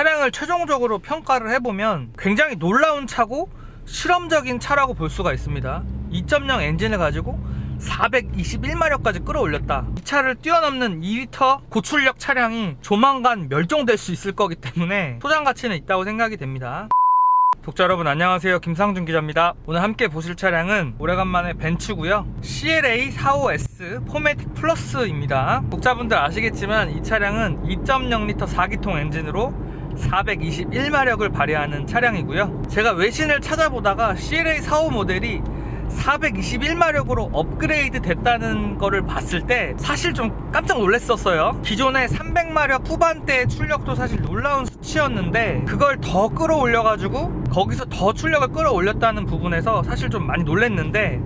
차량을 최종적으로 평가를 해보면 굉장히 놀라운 차고 실험적인 차라고 볼 수가 있습니다. 2.0 엔진을 가지고 421마력까지 끌어올렸다. 이 차를 뛰어넘는 2리터 고출력 차량이 조만간 멸종될 수 있을 거기 때문에 소장 가치는 있다고 생각이 됩니다. 독자 여러분 안녕하세요 김상준 기자입니다 오늘 함께 보실 차량은 오래간만에 벤츠고요 CLA 45S 포매틱 플러스입니다 독자분들 아시겠지만 이 차량은 2.0L 4기통 엔진으로 421마력을 발휘하는 차량이고요 제가 외신을 찾아보다가 CLA 45 모델이 421마력으로 업그레이드 됐다는 거를 봤을 때 사실 좀 깜짝 놀랐었어요. 기존의 300마력 후반대 출력도 사실 놀라운 수치였는데 그걸 더 끌어올려가지고 거기서 더 출력을 끌어올렸다는 부분에서 사실 좀 많이 놀랐는데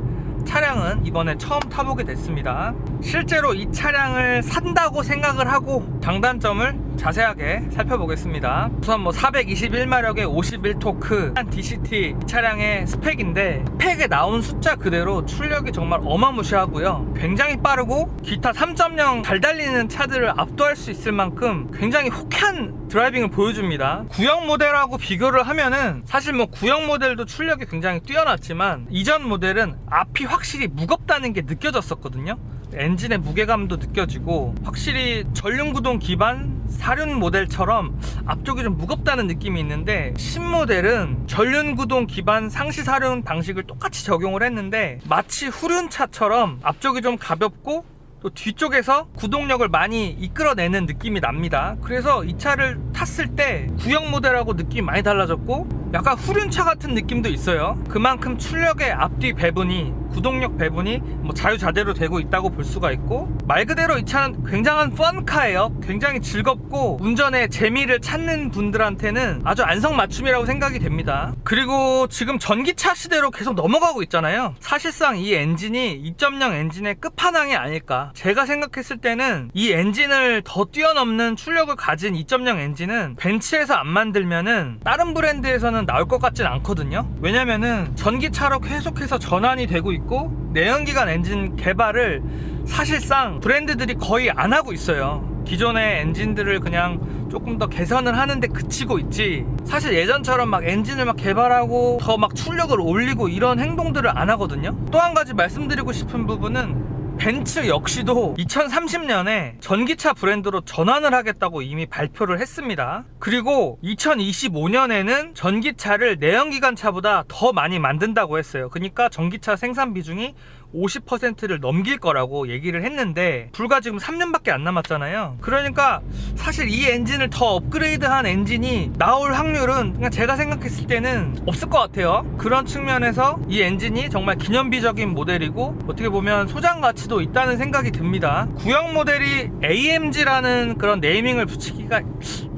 차량은 이번에 처음 타보게 됐습니다. 실제로 이 차량을 산다고 생각을 하고 장단점을 자세하게 살펴보겠습니다. 우선 뭐 421마력의 51토크 한 DCT 이 차량의 스펙인데 스펙에 나온 숫자 그대로 출력이 정말 어마무시하고요. 굉장히 빠르고 기타 3.0 잘 달리는 차들을 압도할 수 있을 만큼 굉장히 호쾌한 드라이빙을 보여줍니다. 구형 모델하고 비교를 하면은 사실 뭐 구형 모델도 출력이 굉장히 뛰어났지만 이전 모델은 앞이 확실히 무겁다는 게 느껴졌었거든요. 엔진의 무게감도 느껴지고 확실히 전륜구동 기반 사륜 모델처럼 앞쪽이 좀 무겁다는 느낌이 있는데 신모델은 전륜구동 기반 상시 사륜 방식을 똑같이 적용을 했는데 마치 후륜차처럼 앞쪽이 좀 가볍고 또 뒤쪽에서 구동력을 많이 이끌어내는 느낌이 납니다. 그래서 이 차를 탔을 때 구형 모델하고 느낌이 많이 달라졌고 약간 후륜차 같은 느낌도 있어요. 그만큼 출력의 앞뒤 배분이 구동력 배분이 뭐 자유자재로 되고 있다고 볼 수가 있고 말 그대로 이 차는 굉장한 펀카예요. 굉장히 즐겁고 운전의 재미를 찾는 분들한테는 아주 안성맞춤이라고 생각이 됩니다. 그리고 지금 전기차 시대로 계속 넘어가고 있잖아요. 사실상 이 엔진이 2.0 엔진의 끝판왕이 아닐까. 제가 생각했을 때는 이 엔진을 더 뛰어넘는 출력을 가진 2.0 엔진은 벤츠에서 안 만들면은 다른 브랜드에서 는 나올 것 같진 않거든요. 왜냐면은 전기차로 계속해서 전환이 되고 있고 내연기관 엔진 개발을 사실상 브랜드들이 거의 안 하고 있어요. 기존의 엔진들을 그냥 조금 더 개선을 하는데 그치고 있지. 사실 예전처럼 막 엔진을 막 개발하고 더 막 출력을 올리고 이런 행동들을 안 하거든요. 또 한 가지 말씀드리고 싶은 부분은 벤츠 역시도 2030년에 전기차 브랜드로 전환을 하겠다고 이미 발표를 했습니다. 그리고 2025년에는 전기차를 내연기관 차보다 더 많이 만든다고 했어요. 그러니까 전기차 생산 비중이 50%를 넘길 거라고 얘기를 했는데 불과 지금 3년밖에 안 남았잖아요. 그러니까 사실 이 엔진을 더 업그레이드한 엔진이 나올 확률은 그냥 제가 생각했을 때는 없을 것 같아요. 그런 측면에서 이 엔진이 정말 기념비적인 모델이고 어떻게 보면 소장 가치도 있다는 생각이 듭니다. 구형 모델이 AMG라는 그런 네이밍을 붙이기가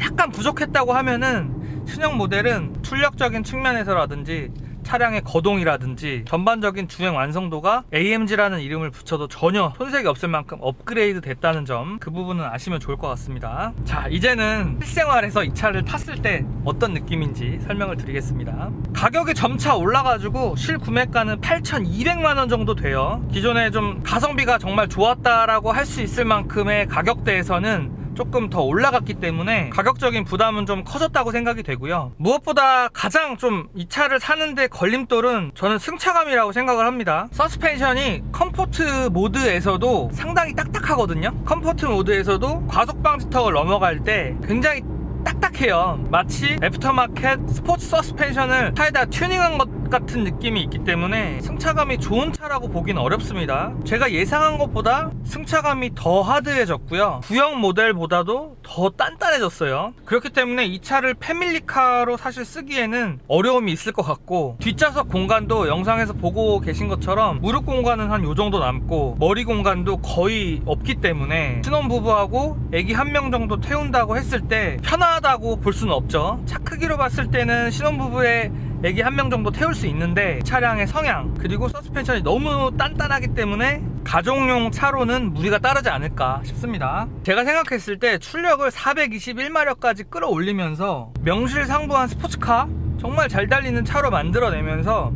약간 부족했다고 하면은 신형 모델은 출력적인 측면에서라든지 차량의 거동이라든지 전반적인 주행 완성도가 AMG라는 이름을 붙여도 전혀 손색이 없을 만큼 업그레이드 됐다는 점 그 부분은 아시면 좋을 것 같습니다. 자 이제는 실생활에서 이 차를 탔을 때 어떤 느낌인지 설명을 드리겠습니다. 가격이 점차 올라가지고 실구매가는 8,200만원 정도 돼요. 기존에 좀 가성비가 정말 좋았다라고 할 수 있을 만큼의 가격대에서는 조금 더 올라갔기 때문에 가격적인 부담은 좀 커졌다고 생각이 되고요. 무엇보다 가장 좀 이 차를 사는데 걸림돌은 저는 승차감이라고 생각을 합니다. 서스펜션이 컴포트 모드에서도 상당히 딱딱하거든요. 컴포트 모드에서도 과속 방지턱을 넘어갈 때 굉장히 딱딱해요. 마치 애프터마켓 스포츠 서스펜션을 차에다 튜닝한 것 같은 느낌이 있기 때문에 승차감이 좋은 차라고 보긴 어렵습니다. 제가 예상한 것보다 승차감이 더 하드해졌고요. 구형 모델보다도 더 단단해졌어요. 그렇기 때문에 이 차를 패밀리카로 사실 쓰기에는 어려움이 있을 것 같고 뒷좌석 공간도 영상에서 보고 계신 것처럼 무릎 공간은 한 요 정도 남고 머리 공간도 거의 없기 때문에 신혼부부하고 애기 한 명 정도 태운다고 했을 때 편하다고 볼 수는 없죠. 차 크기로 봤을 때는 신혼부부의 애기 한 명 정도 태울 수 있는데 차량의 성향 그리고 서스펜션이 너무 단단하기 때문에 가족용 차로는 무리가 따르지 않을까 싶습니다. 제가 생각했을 때 출력을 421마력까지 끌어올리면서 명실상부한 스포츠카 정말 잘 달리는 차로 만들어내면서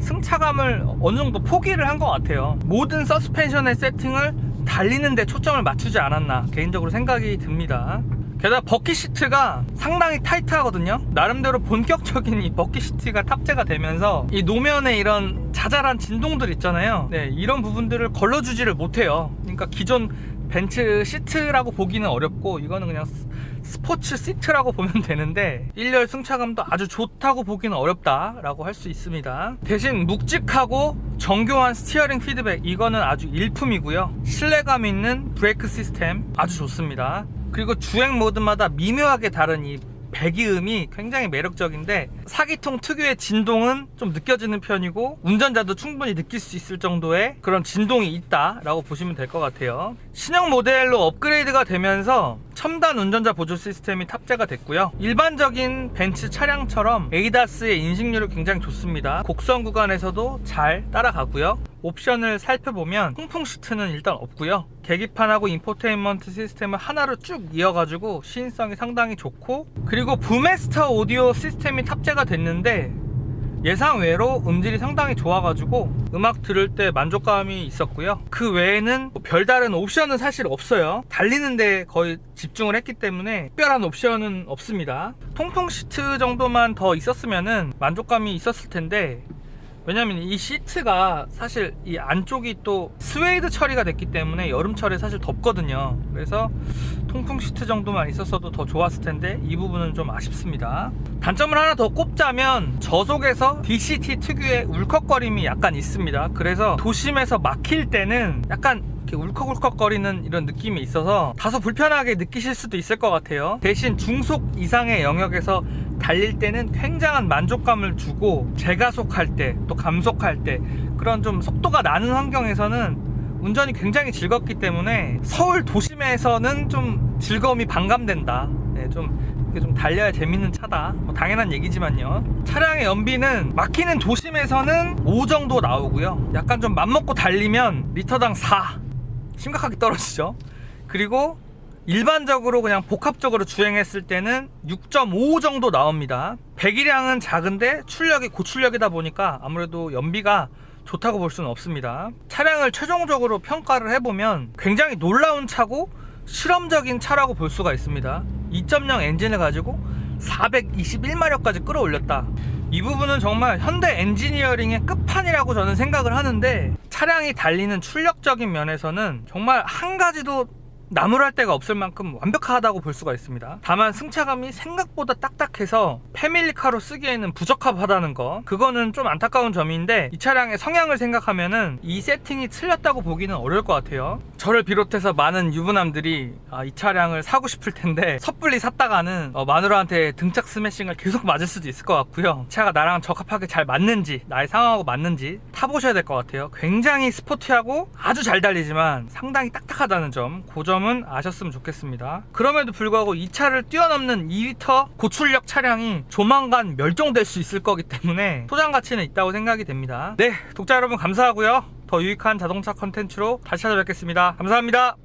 승차감을 어느 정도 포기를 한 것 같아요. 모든 서스펜션의 세팅을 달리는데 초점을 맞추지 않았나 개인적으로 생각이 듭니다. 게다가 버킷 시트가 상당히 타이트하거든요. 나름대로 본격적인 이 버킷 시트가 탑재가 되면서 이 노면에 이런 자잘한 진동들 있잖아요. 네, 이런 부분들을 걸러주지를 못해요. 그러니까 기존 벤츠 시트라고 보기는 어렵고 이거는 그냥 스- 스포츠 시트라고 보면 되는데 1열 승차감도 아주 좋다고 보기는 어렵다라고 할 수 있습니다. 대신 묵직하고 정교한 스티어링 피드백 이거는 아주 일품이고요. 신뢰감 있는 브레이크 시스템 아주 좋습니다. 그리고 주행 모드마다 미묘하게 다른 이 배기음이 굉장히 매력적인데 사기통 특유의 진동은 좀 느껴지는 편이고 운전자도 충분히 느낄 수 있을 정도의 그런 진동이 있다라고 보시면 될 것 같아요. 신형 모델로 업그레이드가 되면서 첨단 운전자 보조 시스템이 탑재가 됐고요. 일반적인 벤츠 차량처럼 에이다스의 인식률이 굉장히 좋습니다. 곡선 구간에서도 잘 따라가고요. 옵션을 살펴보면 통풍 시트는 일단 없고요. 계기판하고 인포테인먼트 시스템을 하나로 쭉 이어가지고 시인성이 상당히 좋고 그리고 부메스터 오디오 시스템이 탑재가 됐는데 예상 외로 음질이 상당히 좋아가지고 음악 들을 때 만족감이 있었고요. 그 외에는 뭐 별다른 옵션은 사실 없어요. 달리는데 거의 집중을 했기 때문에 특별한 옵션은 없습니다. 통풍 시트 정도만 더 있었으면은 만족감이 있었을 텐데 왜냐면 이 시트가 사실 이 안쪽이 또 스웨이드 처리가 됐기 때문에 여름철에 사실 덥거든요. 그래서 통풍 시트 정도만 있었어도 더 좋았을 텐데 이 부분은 좀 아쉽습니다. 단점을 하나 더 꼽자면 저속에서 DCT 특유의 울컥거림이 약간 있습니다. 그래서 도심에서 막힐 때는 약간 이렇게 울컥울컥거리는 이런 느낌이 있어서 다소 불편하게 느끼실 수도 있을 것 같아요. 대신 중속 이상의 영역에서 달릴 때는 굉장한 만족감을 주고 재가속할 때 또 감속할 때 그런 좀 속도가 나는 환경에서는 운전이 굉장히 즐겁기 때문에 서울 도심에서는 좀 즐거움이 반감된다. 네, 좀 좀 달려야 재밌는 차다. 뭐 당연한 얘기지만요. 차량의 연비는 막히는 도심에서는 5 정도 나오고요. 약간 좀 맘먹고 달리면 리터당 4 심각하게 떨어지죠. 그리고 일반적으로 그냥 복합적으로 주행했을 때는 6.5 정도 나옵니다. 배기량은 작은데 출력이 고출력이다 보니까 아무래도 연비가 좋다고 볼 수는 없습니다. 차량을 최종적으로 평가를 해보면 굉장히 놀라운 차고 실험적인 차라고 볼 수가 있습니다. 2.0 엔진을 가지고 421마력까지 끌어올렸다. 이 부분은 정말 현대 엔지니어링의 끝판이라고 저는 생각을 하는데 차량이 달리는 출력적인 면에서는 정말 한 가지도 나무랄 데가 없을 만큼 완벽하다고 볼 수가 있습니다. 다만 승차감이 생각보다 딱딱해서 패밀리카로 쓰기에는 부적합하다는 거 그거는 좀 안타까운 점인데 이 차량의 성향을 생각하면은 이 세팅이 틀렸다고 보기는 어려울 것 같아요. 저를 비롯해서 많은 유부남들이 아, 이 차량을 사고 싶을 텐데 섣불리 샀다가는 어, 마누라한테 등짝 스매싱을 계속 맞을 수도 있을 것 같고요. 차가 나랑 적합하게 잘 맞는지 나의 상황하고 맞는지 타보셔야 될 것 같아요. 굉장히 스포티하고 아주 잘 달리지만 상당히 딱딱하다는 점, 그 점은 아셨으면 좋겠습니다. 그럼에도 불구하고 이 차를 뛰어넘는 2리터 고출력 차량이 조만간 멸종될 수 있을 거기 때문에 소장 가치는 있다고 생각이 됩니다. 네, 독자 여러분 감사하고요. 더 유익한 자동차 컨텐츠로 다시 찾아뵙겠습니다. 감사합니다.